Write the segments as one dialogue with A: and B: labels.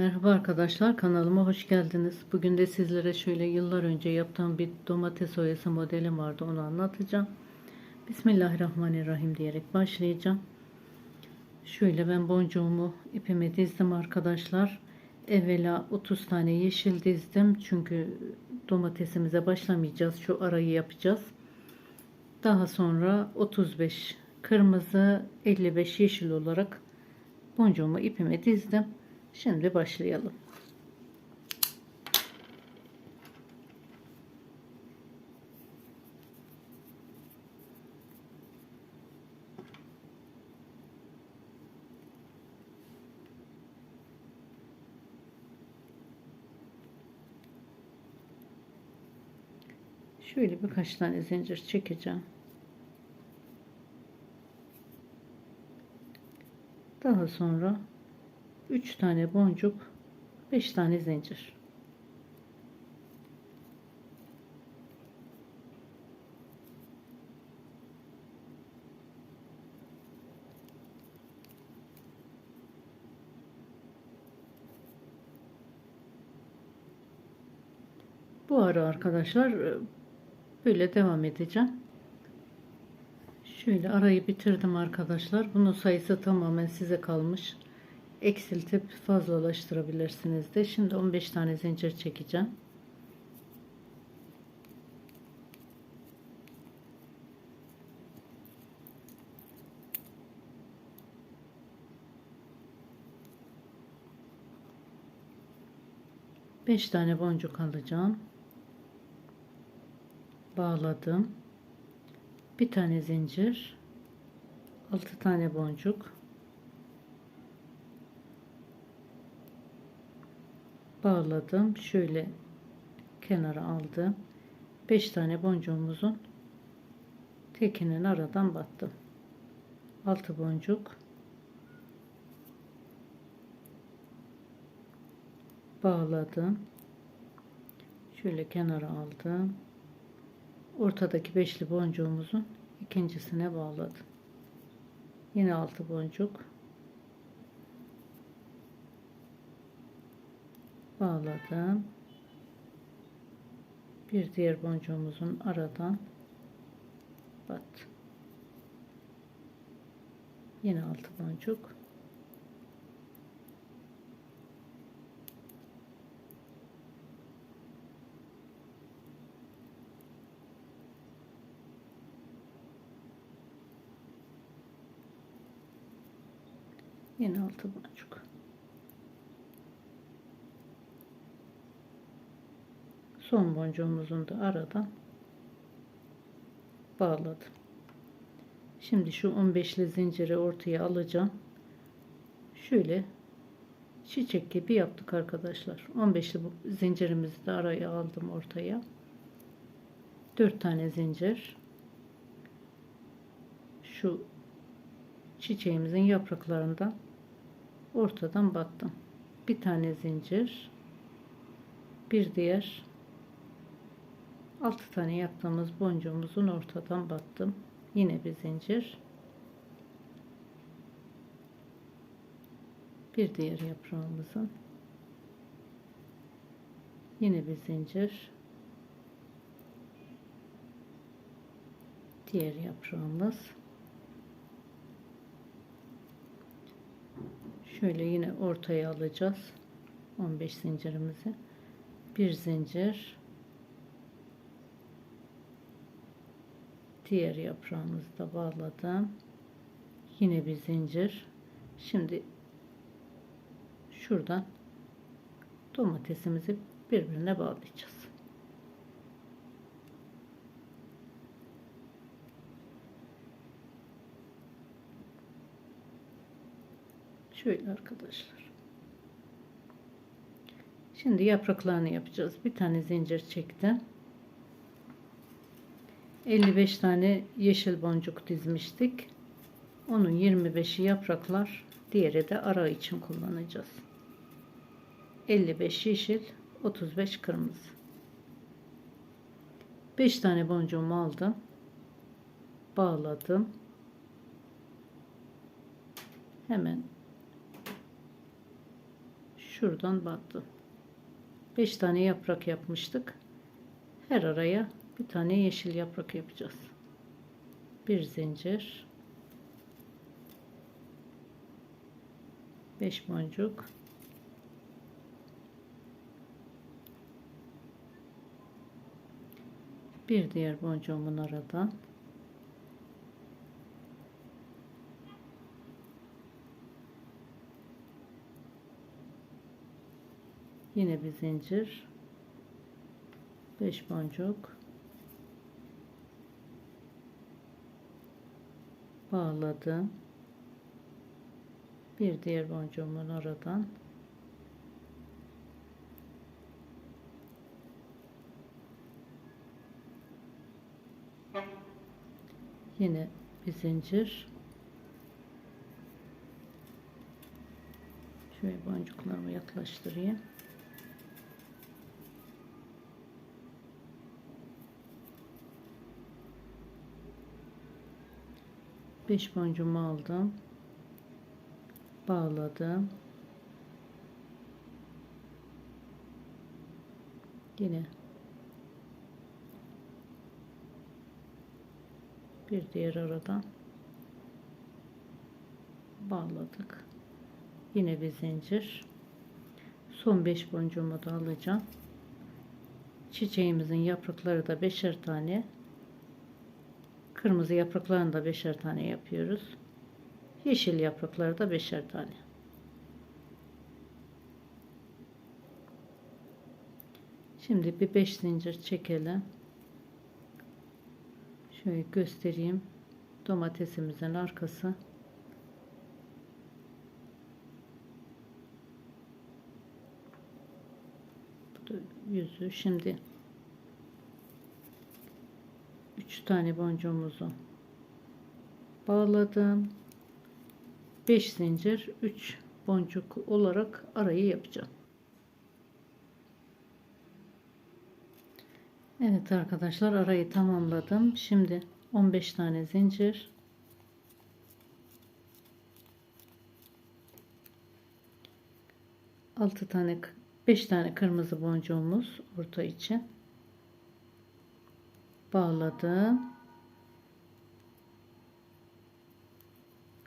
A: Merhaba arkadaşlar kanalıma hoş geldiniz. Bugün de sizlere şöyle yıllar önce yaptığım bir domates oyası modelim vardı onu anlatacağım. Bismillahirrahmanirrahim diyerek başlayacağım. Şöyle ben boncuğumu ipime dizdim arkadaşlar. Evvela 30 tane yeşil dizdim. Çünkü domatesimize başlamayacağız. Şu arayı yapacağız. Daha sonra 35 kırmızı 55 yeşil olarak boncuğumu ipime dizdim. Şimdi başlayalım. Şöyle birkaç tane zincir çekeceğim. Daha sonra 3 tane boncuk 5 tane zincir Bu ara arkadaşlar e, böyle devam edeceğim. Şöyle arayı bitirdim arkadaşlar. Bunun sayısı tamamen size kalmış eksiltip fazlalaştırabilirsiniz de. Şimdi 15 tane zincir çekeceğim. Beş tane boncuk alacağım. Bağladım. Bir tane zincir. Altı tane boncuk. Bağladım. Şöyle kenara aldım. 5 tane boncuğumuzun tekinin aradan battım. 6 boncuk bağladım. Şöyle kenara aldım. Ortadaki beşli boncuğumuzun ikincisine bağladım. Yine 6 boncuk bağladım. Bir diğer boncuğumuzun aradan bat. Yine altı boncuk. Yine altı boncuk. Son boncuğumuzun da aradan bağladım. Şimdi şu 15'li zinciri ortaya alacağım. Şöyle çiçek gibi yaptık arkadaşlar. 15'li zincirimizi de araya aldım ortaya. 4 tane zincir. Şu çiçeğimizin yapraklarından ortadan battım. Bir tane zincir. Bir diğer 6 tane yaptığımız boncuğumuzun ortadan battım. Yine bir zincir. Bir diğer yaprağımızın yine bir zincir. Diğer yaprağımız. Şöyle yine ortaya alacağız. 15 zincirimizi. Bir zincir diğer yaprağımızı da bağladım. Yine bir zincir. Şimdi şuradan domatesimizi birbirine bağlayacağız. Şöyle arkadaşlar. Şimdi yapraklarını yapacağız. Bir tane zincir çektim 55 tane yeşil boncuk dizmiştik. Onun 25'i yapraklar, diğeri de ara için kullanacağız. 55 yeşil, 35 kırmızı. 5 tane boncuğumu aldım. Bağladım. Hemen şuradan battım. 5 tane yaprak yapmıştık. Her araya bir tane yeşil yaprak yapacağız. Bir zincir. 5 boncuk. Bir diğer boncuğumun aradan Yine bir zincir. 5 boncuk. Bağladım. Bir diğer boncuğumun aradan Yine bir zincir. Şöyle boncuklarımı yaklaştırayım. Beş boncuğumu aldım. Bağladım. Yine bir diğer aradan bağladık. Yine bir zincir. Son 5 boncuğumu da alacağım. Çiçeğimizin yaprakları da beşer tane. Kırmızı yapraklarını da beşer tane yapıyoruz. Yeşil yaprakları da beşer tane. Şimdi bir 5 zincir çekelim. Şöyle göstereyim. Domatesimizin arkası. Bu da yüzü. Şimdi 3 tane boncuğumuzu bağladım. 5 zincir 3 boncuk olarak arayı yapacağım. Evet arkadaşlar arayı tamamladım. Şimdi 15 tane zincir. Altı tane 5 tane kırmızı boncuğumuz orta için bağladım.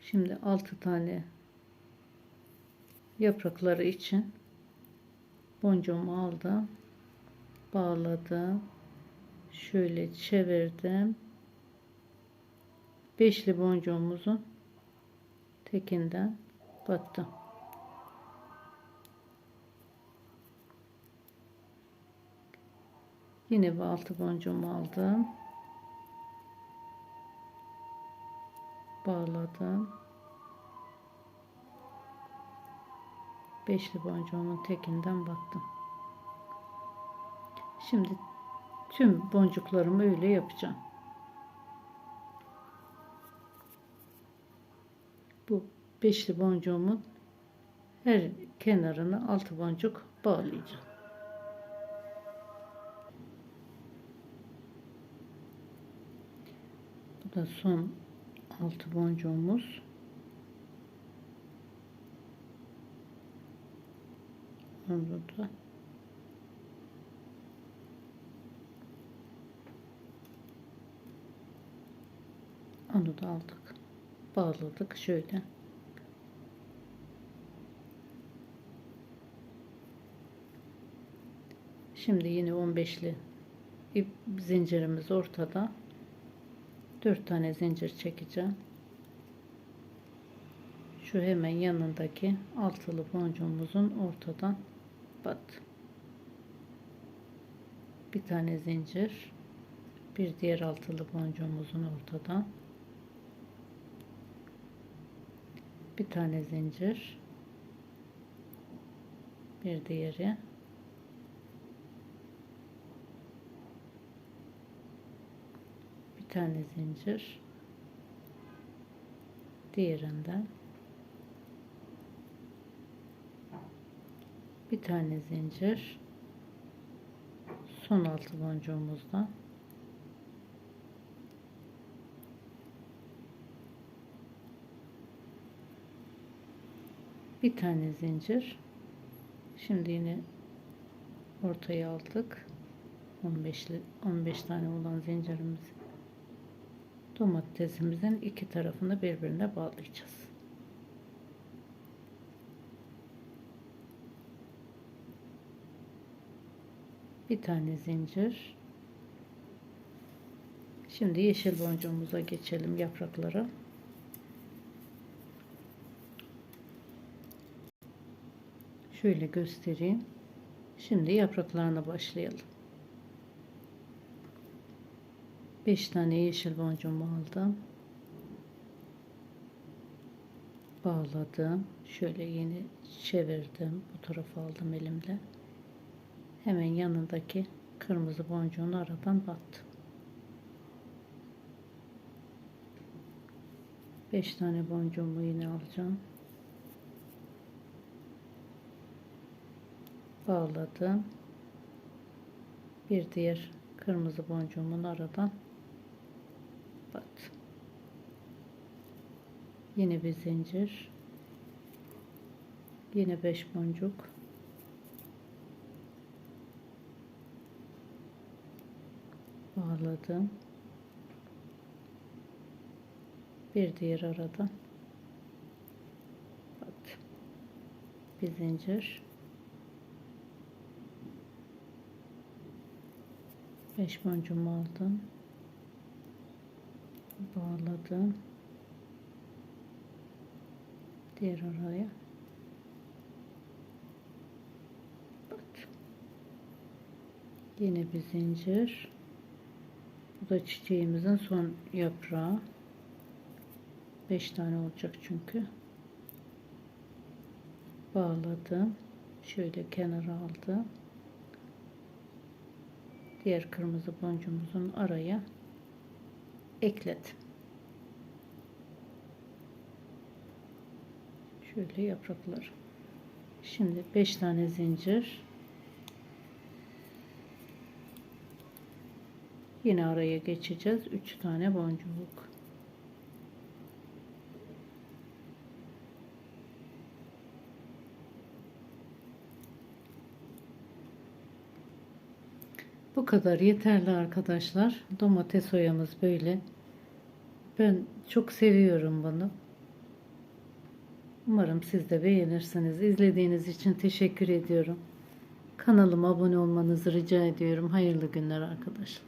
A: Şimdi 6 tane yaprakları için boncuğumu aldım. Bağladım. Şöyle çevirdim. Beşli boncuğumuzun tekinden battım. Yine bu altı boncuğumu aldım. Bağladım. Beşli boncuğumun tekinden battım. Şimdi tüm boncuklarımı öyle yapacağım. Bu beşli boncuğumun her kenarına altı boncuk bağlayacağım. Da son altı boncuğumuz. Onu da onu da aldık. Bağladık şöyle. Şimdi yine 15'li ip zincirimiz ortada. 4 tane zincir çekeceğim. Şu hemen yanındaki altılı boncuğumuzun ortadan bat. Bir tane zincir. Bir diğer altılı boncuğumuzun ortadan. Bir tane zincir. Bir diğeri. Tane zincir diğerinden bir tane zincir son altı boncuğumuzdan bir tane zincir Şimdi yine ortaya aldık. 15'li 15 tane olan zincirimiz. Domatesimizin iki tarafını birbirine bağlayacağız. Bir tane zincir. Şimdi yeşil boncuğumuza geçelim yapraklara. Şöyle göstereyim. Şimdi yapraklarına başlayalım. 5 tane yeşil boncuğumu aldım. Bağladım. Şöyle yeni çevirdim. Bu tarafa aldım elimle. Hemen yanındaki kırmızı boncuğunu aradan battım. 5 tane boncuğumu yine alacağım. Bağladım. Bir diğer kırmızı boncuğumun aradan battım. Yine bir zincir. Yine 5 boncuk. Bağladım. Bir diğer aradan. Bir zincir. 5 boncuğumu aldım. Bağladım. Diğer araya. Bat. Yine bir zincir. Bu da çiçeğimizin son yaprağı. 5 tane olacak çünkü. Bağladım. Şöyle kenara aldım diğer kırmızı boncuğumuzun araya ekledim. Şöyle yapraklar. Şimdi 5 tane zincir. Yine araya geçeceğiz. 3 tane boncuk. Bu kadar yeterli arkadaşlar. Domates soyamız böyle. Ben çok seviyorum bunu. Umarım siz de beğenirsiniz. İzlediğiniz için teşekkür ediyorum. Kanalıma abone olmanızı rica ediyorum. Hayırlı günler arkadaşlar.